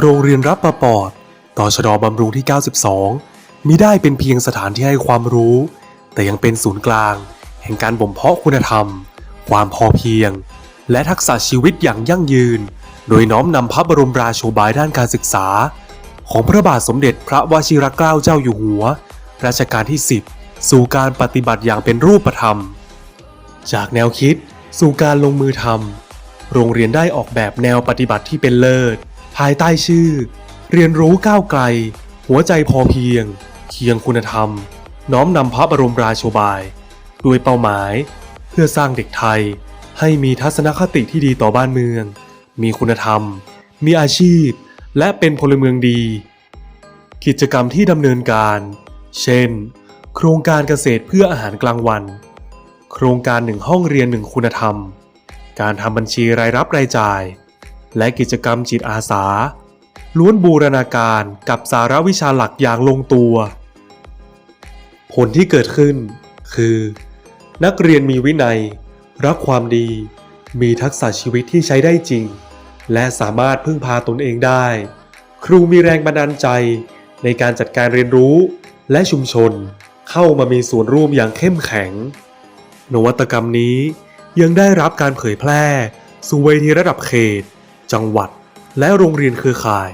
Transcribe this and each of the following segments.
โรงเรียนรับประปอดต่อชดบำรุงที่ 92มิได้เป็นเพียงสถานที่ให้ความรู้ แต่ยังเป็นศูนย์กลาง แห่งการบ่มเพาะคุณธรรม ความพอเพียง และทักษะชีวิตอย่างยั่งยืน โดยน้อมนำพระบรมราโชบายด้านการศึกษา ของพระบาทสมเด็จพระวชิรเกล้าเจ้าอยู่หัว รัชกาลที่ 10 สู่การปฏิบัติอย่างเป็นรูปธรรม จากแนวคิดสู่การลงมือทำโรงเรียนได้ออกแบบแนวปฏิบัติที่เป็นเลิศ ภายใต้ชื่อ เรียนรู้ก้าวไกล หัวใจพอเพียง เคียงคุณธรรม น้อมนำพระบรมราโชบาย ด้วยเป้าหมาย เพื่อสร้างเด็กไทย ให้มีทัศนคติที่ดีต่อบ้านเมือง มีคุณธรรม มีอาชีพ และเป็นพลเมืองดี กิจกรรมที่ดำเนินการ เช่น โครงการเกษตรเพื่ออาหารกลางวัน โครงการหนึ่งห้องเรียนหนึ่งคุณธรรม การทำบัญชีรายรับรายจ่าย และกิจกรรมจิตอาสา ล้วนบูรณาการกับสาระวิชาหลักอย่างลงตัว ผลที่เกิดขึ้น คือ นักเรียนมีวินัย รักความดี มีทักษะชีวิตที่ใช้ได้จริง และสามารถพึ่งพาตนเองได้ ครูมีแรงบันดาลใจในการจัดการเรียนรู้และชุมชนเข้ามามีส่วนร่วมอย่างเข้มแข็ง นวัตกรรมนี้ยังได้รับการเผยแพร่สู่เวทีระดับเขต จังหวัด และโรงเรียนเครือข่าย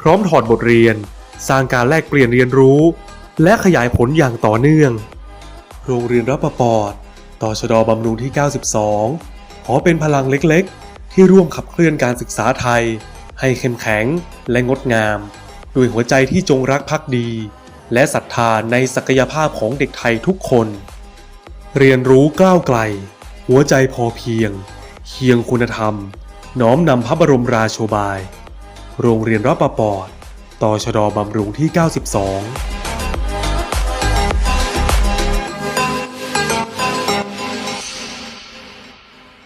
พร้อมถอดบทเรียน สร้างการแลกเปลี่ยนเรียนรู้ และขยายผลอย่างต่อเนื่อง โรงเรียนรับประปอดต่อชดบำรุงที่ 92 ขอเป็นพลังเล็กๆ ที่ร่วมขับเคลื่อนการศึกษาไทย ให้เข้มแข็งและงดงาม ด้วยหัวใจที่จงรักภักดี และศรัทธาในศักยภาพของเด็กไทยทุกคน เรียนรู้ก้าวไกล หัวใจพอเพียง เคียงคุณธรรม น้อมนำพระบรมราโชบาย โรงเรียนรับประปอดต่อชดบำรุงที่ 92